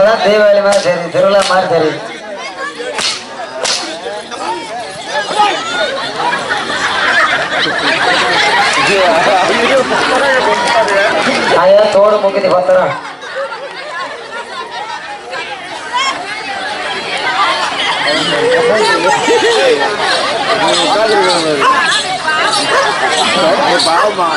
இப்பதான் தீபாவளி மாதிரி தெரியுது திருவிழா மாதிரி தெரியுது ஐயா தோடு முக்கியது பத்திரம் பாவமா.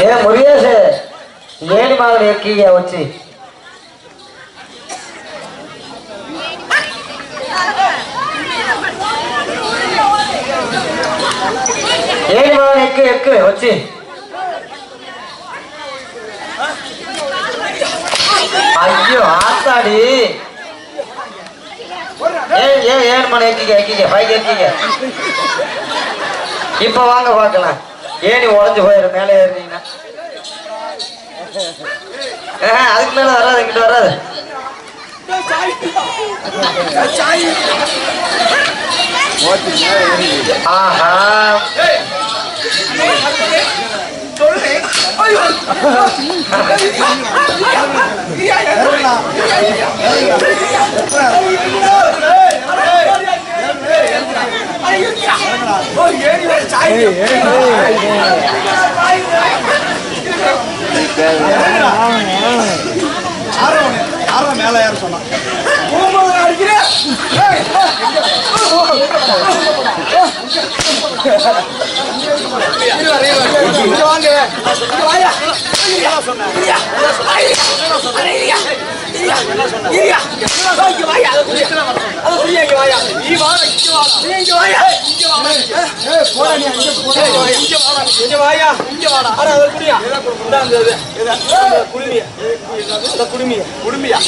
ఏ మురిగేసే ఏని మామిడి ఎక్కి వచ్చి ఏని మామిడి ఎక్కి ఎక్కు వచ్చి అయ్యో ఆస్తాడి ఏ ఏ ஏழு மணி எக்கிங்க எக்கிங்க பைக் எக்கிங்க இப்ப வாங்க பார்க்கலாம் ஏணி உடஞ்சு போயிடும் மேலே ஏறினீங்கன்னா ஆஹா, அதுக்கு மேல வராது இங்கிட்டு வராது ஆஹா யாரும் மேல யாரும் சொன்னா இங்க வாங்க இங்க வாயா குடுமியா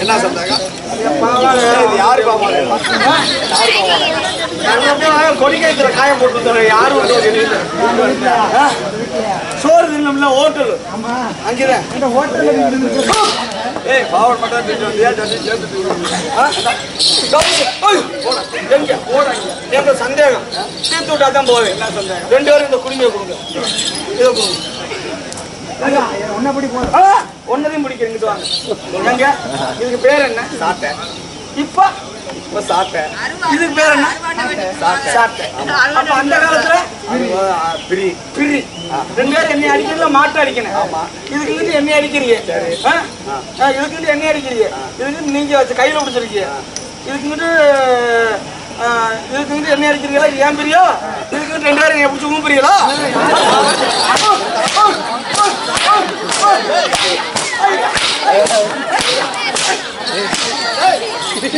என்ன சொன்னாங்க யாரு பாப்பாங்க கொடிக்கைத்துல போட்டு யாரு சோறு தின்னம்ல ஹோட்டல் அங்கதான் ஏய் பாவன் மட்டும் திட்டு வந்தியா ஜட்டி சேர்த்துட்டு எங்க எங்க சந்தேகம் தீர்த்து விட்டா தான் போவேன் ரெண்டு பேரும் இந்த குடுமையை கொடுங்க இதை கொடுங்க ஆ, ஒன்னதையும் பிடிக்கிறீங்க வாங்க. எங்க? இதுக்கு பேர் என்ன? சாட்டை இப்ப? இப்ப சாட்டை இதுக்கு பேர் என்ன? சாட்டை அப்ப அந்த காலத்துல? பிரி. பிரி. ரெண்டு பேரும் எண்ணெய் அடிக்கிறதுல மாட்டு அடிக்கணும். ஆமா. இதுக்கு இருந்து எண்ணெய் அடிக்கிறீங்க இதுக்கு இருந்து எண்ணெய் அடிக்கிறீங்க இதுக்கு நீங்க கையில பிடிச்சிருக்கீங்க இதுக்கு ஆ, இதுக்கு இருந்து எண்ணெய் அடிக்கிறீங்களா இது ஏன் பிரியா? இதுக்கு ரெண்டு பேரும் எப்படி உங்க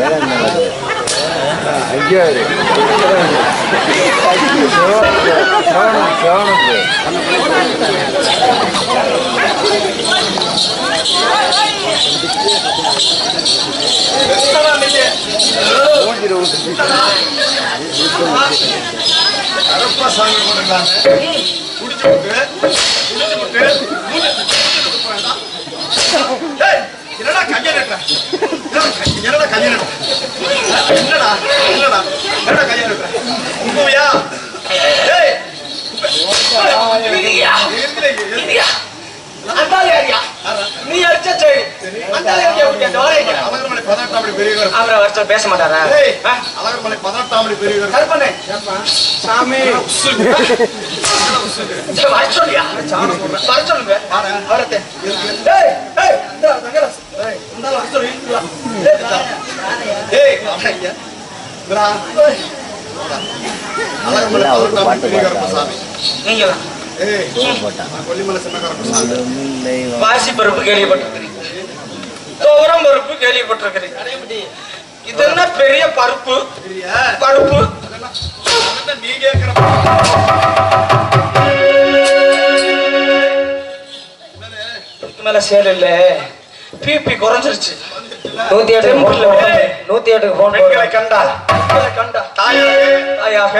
Gracias. சாமி போட்டுருக்காங்க குடிச்சு விட்டு என்னடா கல்யாணம் என்னடா இல்லடா என்னடா கல்யாணம் உண்மையா ஏய் இந்தியா இந்தியா அந்தாலியா கையை நட்டுற? அப்படி அந்த. அழகர்மலை பதினெட்டாம் பெரியவர். அவரை வருஷம் பேச மாட்டாரா? அழகர்மலை பதினெட்டாம் பெரியவர். கற்பனை. சாமி. சரி, வர சொல்லியா? வர சொல்லுங்க. வரத்தே. அழகர்மலை பதினெட்டாம் படி பெரிய கருப்பசாமி வாசி பருப்பு கேள்விப்பட்டிருக்கிறீங்க. துவரம் பருப்பு கேள்விப்பட்டிருக்கிறீங்க. இது என்ன பெரிய பருப்பு? பருப்பு? நீ இதுக்கு மேல சேல் இல்ல. பிபி குறைஞ்சிருச்சு. நூத்தி போடு. நூத்தி எட்டுக்கு போன் மக்களை கண்டா. தாயாக. தாயாக.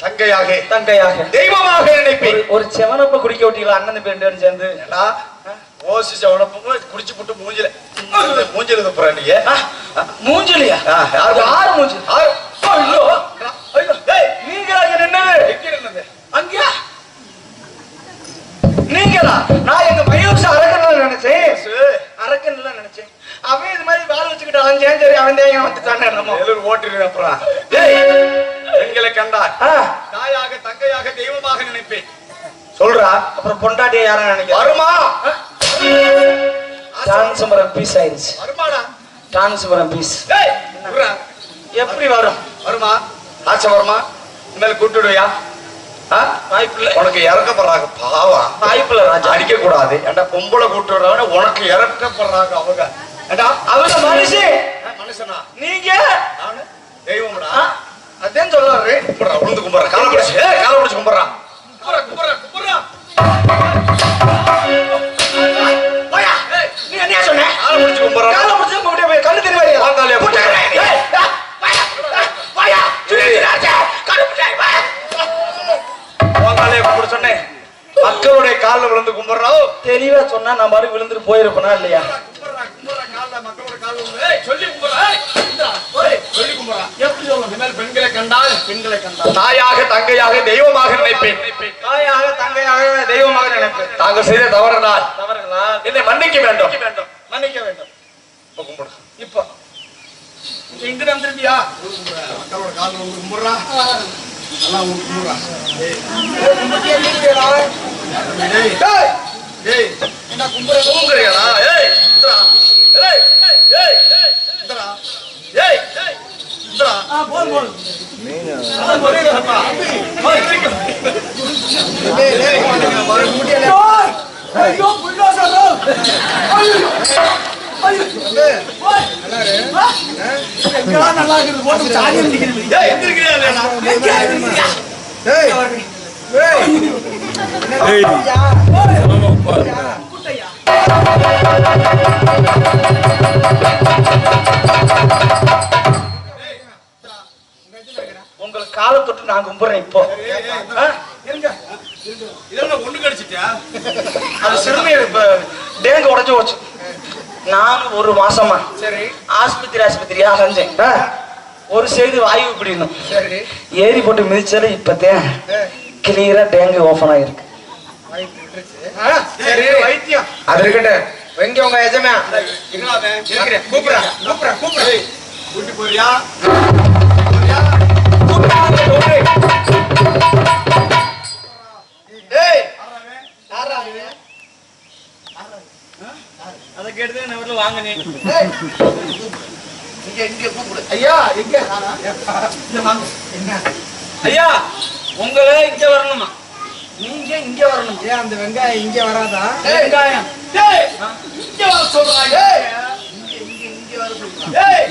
தங்கையாக. தங்கையாக. தெய்வமாக நினைப்பேன். ஒரு- செவனப்ப குடிக்க விட்டீங்களா அண்ணன் பேர் ரெண்டு சேர்ந்து? ஓசி சவனப்புங்க குடிச்சு புட்டு மூஞ்சில. மூஞ்சில துப்புற ஆ, மூஞ்சிலியா? ஆ, யாரு மூஞ்சி? யாரு? ஐயோ. ஐயோ. ஏய், நீங்க அங்க நின்னது? அங்கயா? நீங்களா? நான் எங்க மயூர்ஸ் அரக்கன்ல நினைச்சேன். அரக்கன்ல நினைச்சேன். அவன் இது மாதிரி வேலை வச்சுக்கிட்டு அலைஞ்சேன் சரி அவன் தான் இங்க வந்துட்டானே என்னமோ ஓட்டிருவேன் அப்புறம். பெண்களை கண்டால் தாயாக தங்கையாக தெய்வமாக நினைப்பேன். சொல்றா அப்புறம் பொண்டாட்டியை யாரும் நினைக்கிறேன் வருமா? டிரான்ஸ்பரம் பீஸ் ஆயிடுச்சு வருமாடா? டிரான்ஸ்பரம் பீஸ். எப்படி வரும்? வருமா? ஆச்சை வருமா? இனிமேல் கூட்டுடுவியா ஆ? வாய்ப்பில்லை. உனக்கு இறக்கப்படுறாங்க பாவம். வாய்ப்பில்லை ராஜா. அடிக்க கூடாது ஏன்டா பொம்பளை கூட்டு விடுறவன உனக்கு இறக்கப்படுறாங்க அவங்க. ஏண்டா? அவங்க மனுஷன் மனுஷனா? நீங்க? தெய்வம்டா. அதான் சொல்றாரு. கும்பிடுறா உளுந்து கும்பிடுறா காலை பிடிச்சு காலை பிடிச்சு கும்பிடுறா. கும்பிடுறா கும்பிடுறா கும்பிடுறா. போயா. நீ என்ன சொன்ன? காலை பிடிச்சு கும்பிடுறா. காலை பிடிச்சு கும்பிட்டு போய் கண்ணு தெரியாது கும்பிட சொன்னேன். மக்களுடைய காலில் விழுந்து கும்பிடுறோம் தெளிவா சொன்னா நான் பாட்டு விழுந்துட்டு போயிருப்பனா இல்லையா? பெண்களை கண்டால். தாயாக தங்கையாக தெய்வமாக நினைப்பேன். தாயாக தங்கையாக தெய்வமாக நினைப்பேன். தாங்கள் செய்த தவறுனால் என்னை மன்னிக்க வேண்டும். மன்னிக்க வேண்டும். இப்ப கும்பிடு. இப்போ. இங்க வந்துருப்பியா? மக்களோட காலில் வந்து கும்பிடுறா. எல்லாம் வந்து கும்பிடுறா. ஏய். ஏய் என்ன கும்பிடுற கும்பிடுறியாடா? ஏய் ஏய் ஏய் ஏய் ஏய். ஏய். இந்தா போதும். நல்லா இருக்குது போட்டு சாதி நிக்கிறது ஏய். எந்திரிக்கிறியா மாசமா. சரி. ஆஸ்பத்திரி ஆஸ்பத்திரியா அலைஞ்சேன்? ஒரு செய்தி வாயு இப்படின்னு சரி. ஏறி போட்டு மிதிச்சாலும் இப்பதான் கிளியரா டேங்கு ஓபன் ஆயிருக்கு. சரி. வைத்தியம். அது இருக்கட்டும். எங்க உங்க எஜமா. கூப்பிடுறா. கூப்பிடுறா கூப்பிடுறா. கூட்டி போறியா போறியா ஏய் அதை கேட்டு நான் வாங்கினேன். இங்க இங்க கூப்பிடு. ஐயா எங்க? ஐயா உங்களை இங்க வரணுமா? நீங்க இங்க வரணும். ஏன் அந்த வெங்காயம் இங்க வராதா? வெங்காயம். இங்க வர சொல்றாங்க ஏய்.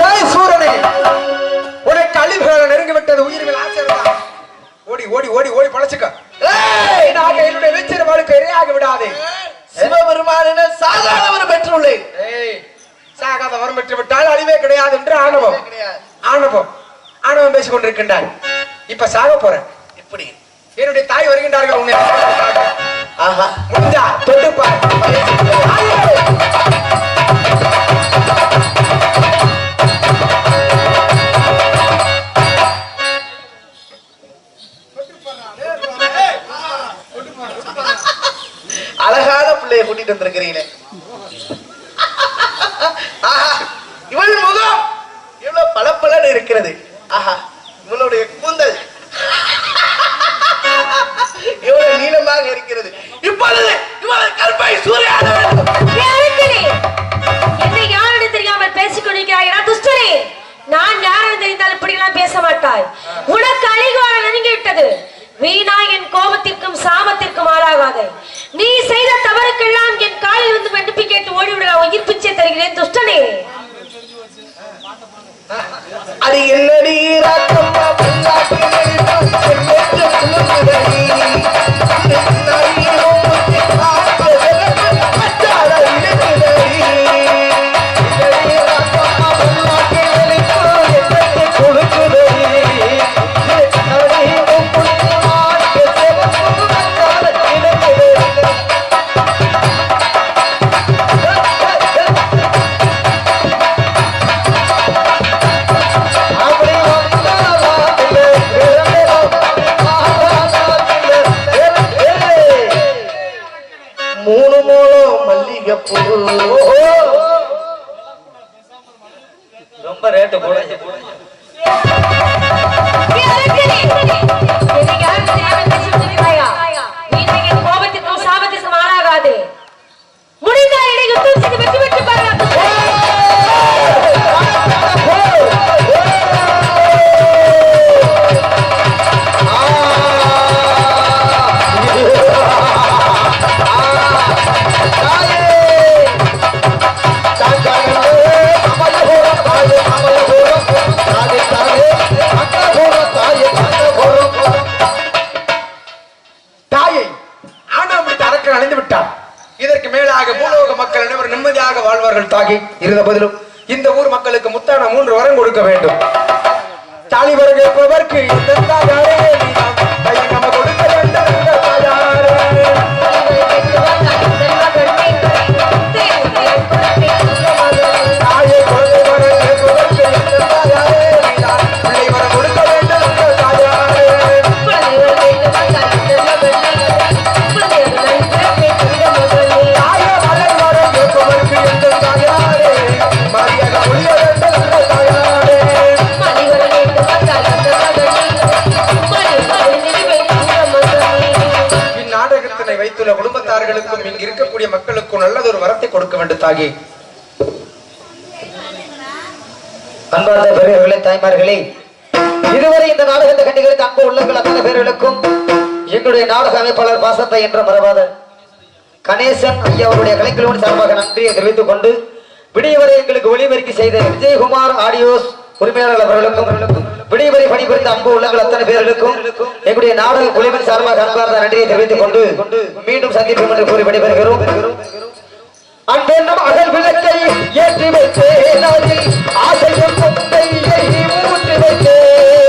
தாய் சூரனே உனக்கு அழிவுகளை நெருங்கிவிட்டது உயிர்கள் ஆச்சரியம்? ஓடி ஓடி ஓடி ஓடி பழச்சுக்க. நாங்க என்னுடைய இரையாக விடாதே. சிவபெருமான சாதாரண வரம் பெற்றுள்ளேன். சாகாத பெற்று விட்டால் அழிவே கிடையாது என்று ஆணவம். ஆணவம். ஆணவம் பேசிக் கொண்டிருக்கின்றார் இப்ப சாக போறேன். இப்படி என்னுடைய தாய் வருகின்றார்கள் உன்னை. இந்த ஊர் மக்களுக்கு முத்தான மூன்று வரம் கொடுக்க வேண்டும். தாலி வருகை உண்டாவதாக அன்பார்ந்த பெரியவர்களே தாய்மார்களே இதுவரை இந்த நாடகத்தை கண்டிகளுக்கு அன்பு உள்ளங்கள் அத்தனை பேர்களுக்கும் எங்களுடைய நாடக அமைப்பாளர் பாசத்தை என்ற மறவாத கணேசன் ஐயா அவருடைய கலைக்குழுவின் சார்பாக நன்றியை தெரிவித்துக் கொண்டு விடியவரை எங்களுக்கு ஒளிபெருக்கி செய்த விஜயகுமார் ஆடியோஸ் உரிமையாளர் அவர்களுக்கும் விடியவரை பணிபுரிந்த அன்பு உள்ளங்கள் அத்தனை பேர்களுக்கும் எங்களுடைய நாடக குழுவின் சார்பாக அன்பார்ந்த நன்றியை தெரிவித்துக் கொண்டு மீண்டும் சந்திப்போம் என்று கூறி விடைபெறுகிறோம். அன்பென்னும் அகல் விளக்கை ஏற்றி வைத்தேன் அதில் ஆசையும் முட்டையை ஊற்றி வைத்தேன்.